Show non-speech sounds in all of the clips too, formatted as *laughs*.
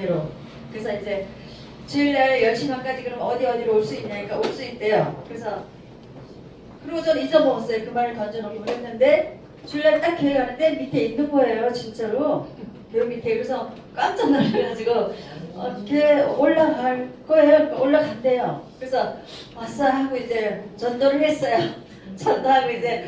대로. 그래서 이제 주일날 10시 반까지 그럼 어디 어디로 올 수 있냐니까 올 수 있대요. 그래서 그리고 전 잊어먹었어요. 그 말을 던져놓고 그랬는데 주일날 딱 기억하는데 밑에 있는 거예요. 진짜로. 그 밑에 그래서 깜짝 놀라가지고 어떻게 올라갈 거예요. 그러니까 올라간대요. 그래서 왔어 하고 이제 전도를 했어요. *laughs* 전도하고 이제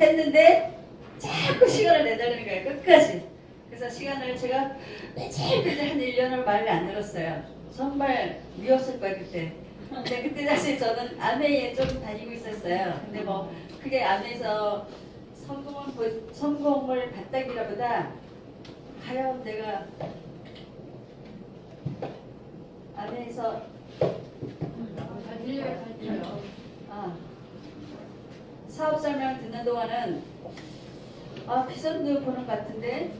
했는데 자꾸 시간을 내달라는 거예요. 끝까지. 그래서 시간을 제가 매일 그때 한 1년을 말을 안 들었어요. 정말 미웠을 거예요 그때. 근데 그때 다시 저는 아메이에 좀 다니고 있었어요. 근데 뭐 그게 아메에서 성공을 보- 성공을 봤다기보다 과연 내가 아메에서 잘 들려요, 잘 들려요. 아, 사업 설명 듣는 동안은 아 비전도 보는 것 같은데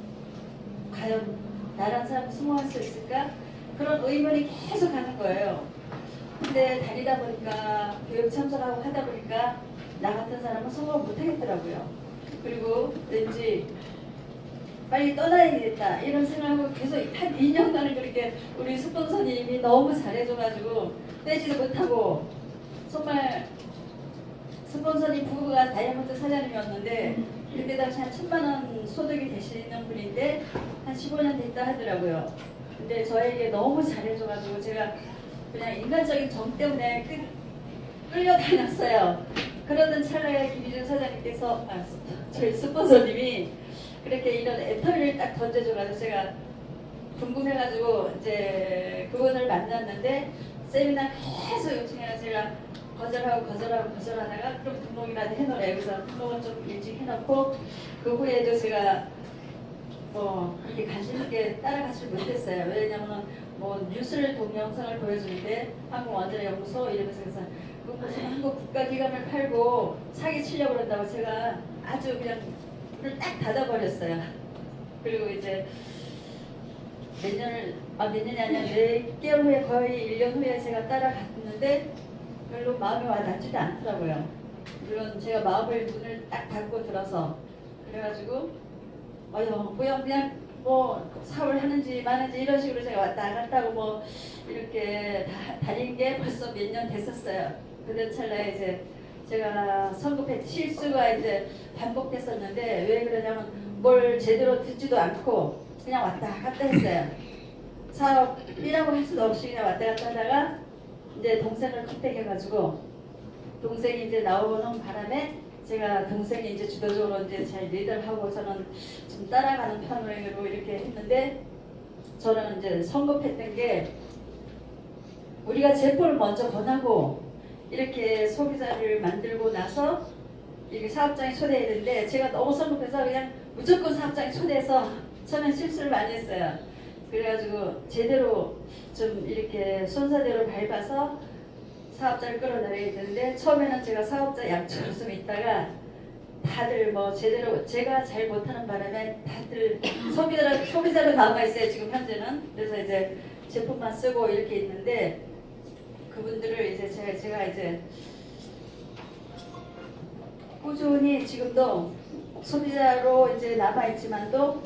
과연 나란 사람 성공할 수 있을까? 그런 의문이 계속 가는 거예요. 근데 다니다 보니까 교육 참석하고 하다 보니까 나 같은 사람은 성공 못 하겠더라고요. 그리고 왠지 빨리 떠나야겠다 이런 생각하고 계속 한 2년간을 그렇게 우리 스폰서님이 너무 잘해줘가지고 떼지도 못하고 정말 스폰서님 부부가 다이아몬드 사장님이었는데 그때 당시 한 천만 원 소득이 되시는 분인데 한 15년 됐다 하더라고요. 근데 저에게 너무 잘해줘가지고 제가 그냥 인간적인 정 때문에 끌, 끌려다녔어요. 그러던 찰나에 김희준 사장님께서 아, 스- 저희 스폰서님이 그렇게 이런 애터리를 딱 던져줘가지고 제가 궁금해가지고 이제 그분을 만났는데 세미나 계속 요청해서 제가 거절하고 거절하고 거절하다가 그럼 등록이라도 해놓으래 그래서 등록을 좀 일찍 해놓고 그 후에도 제가 뭐 그렇게 관심 있게 따라가지 못했어요. 왜냐면은 뭐 뉴스를 동영상을 보여주는데 한국 원자력 연구소 이러면서 그래서 그 무슨 한국 국가기관을 팔고 사기 치려고 그런다고 제가 아주 그냥 문을 딱 닫아버렸어요. 그리고 이제 몇 년을 아 몇 년이 아니라 몇 개월 후에 거의 1년 후에 제가 따라갔는데 별로 마음이 와닿지도 않더라고요. 물론 제가 마음을 문을 딱 닫고 들어서 그래가지고 어여 그냥 뭐 사업을 하는지 마는지 이런 식으로 제가 왔다 갔다 하고 뭐 이렇게 다, 다닌 게 벌써 몇 년 됐었어요. 그런 찰나에 이제 제가 성급했 실수가 이제 반복됐었는데 왜 그러냐면 뭘 제대로 듣지도 않고 그냥 왔다 갔다 했어요. 사업이라고 할 수도 없이 그냥 왔다 갔다 하다가 이제 동생을 컨택해가지고 동생이 이제 나오는 바람에 제가 동생이 이제 주도적으로 이제 잘 리더를 하고 저는 좀 따라가는 편으로 이렇게 했는데 저는 이제 성급했던 게 우리가 제품을 먼저 권하고 이렇게 소비자를 만들고 나서 이게 사업장에 초대했는데 제가 너무 성급해서 그냥 무조건 사업장에 초대해서 처음엔 실수를 많이 했어요. 그래가지고 제대로 좀 이렇게 순서대로 밟아서 사업자를 끌어내려야 되는데 처음에는 제가 사업자 양쪽으로 좀 있다가 다들 뭐 제대로 제가 잘 못하는 바람에 다들 소비자로 소비자로 남아 있어요 지금 현재는. 그래서 이제 제품만 쓰고 이렇게 있는데 그분들을 이제 제가 제가 이제 꾸준히 지금도 소비자로 이제 남아 있지만도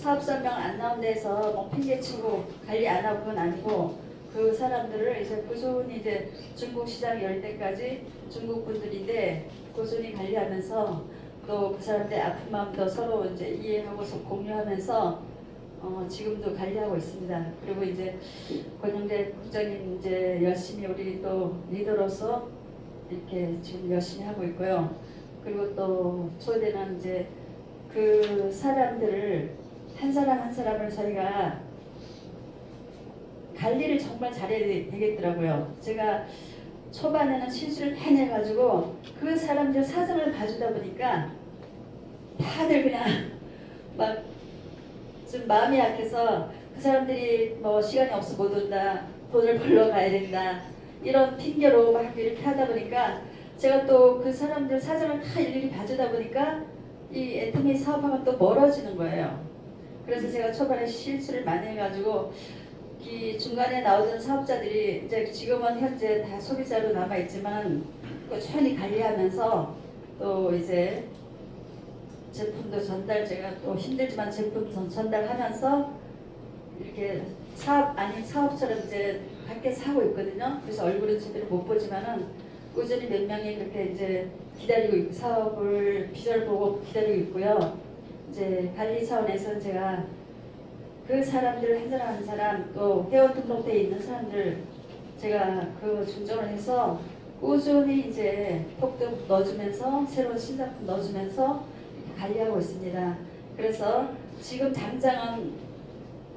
사업 설명 안 나온 데서 뭐 핑계치고 관리 안 하고 그건 아니고 그 사람들을 이제 꾸준히 이제 중국 시장 열 때까지 중국 분들인데 꾸준히 관리하면서 또 그 사람들의 아픈 마음도 서로 이제 이해하고 서- 공유하면서 어, 지금도 관리하고 있습니다. 그리고 이제 권영대 국장님 이제 열심히 우리 또 리더로서 이렇게 지금 열심히 하고 있고요. 그리고 또 초대는 이제 그 사람들을 한 사람 한 사람을 저희가 관리를 정말 잘해야 되- 되겠더라고요. 제가 초반에는 실수를 많이 해가지고 그 사람들 사정을 봐주다 보니까 다들 그냥 *laughs* 막 좀 마음이 약해서 그 사람들이 뭐 시간이 없어 못 온다, 돈을 벌러 가야 된다 이런 핑계로 막 이렇게 하다 보니까 제가 또 그 사람들 사정을 다 일일이 봐주다 보니까 이 애터미 사업하고 또 멀어지는 거예요. 그래서 제가 초반에 실수를 많이 해가지고 이 중간에 나오던 사업자들이 이제 지금은 현재 다 소비자로 남아 있지만 꾸준히 관리하면서 또 이제 제품도 전달 제가 또 힘들지만 제품 전- 전달하면서 이렇게 사업 아닌 사업처럼 이제 밖에서 하고 있거든요. 그래서 얼굴은 제대로 못 보지만은 꾸준히 몇 명이 그렇게 이제 기다리고 있고 사업을 비전을 보고 기다리고 있고요. 이제 관리 차원에서 제가 그 사람들을 해설하는 사람 또 회원 등록돼 있는 사람들 제가 그 중점을 해서 꾸준히 이제 폭등 넣어주면서 새로운 신작품 넣어주면서 관리하고 있습니다. 그래서 지금 당장은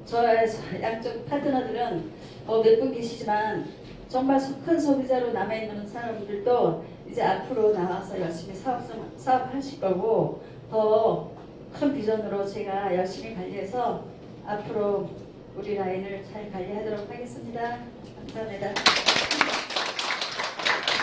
저의 양쪽 파트너들은 어, 몇분 계시지만 정말 소- 큰 소비자로 남아있는 사람들도 이제 앞으로 나와서 열심히 사업, 사업하실 거고 더 큰 비전으로 제가 열심히 관리해서 앞으로 우리 라인을 잘 관리하도록 하겠습니다. 감사합니다.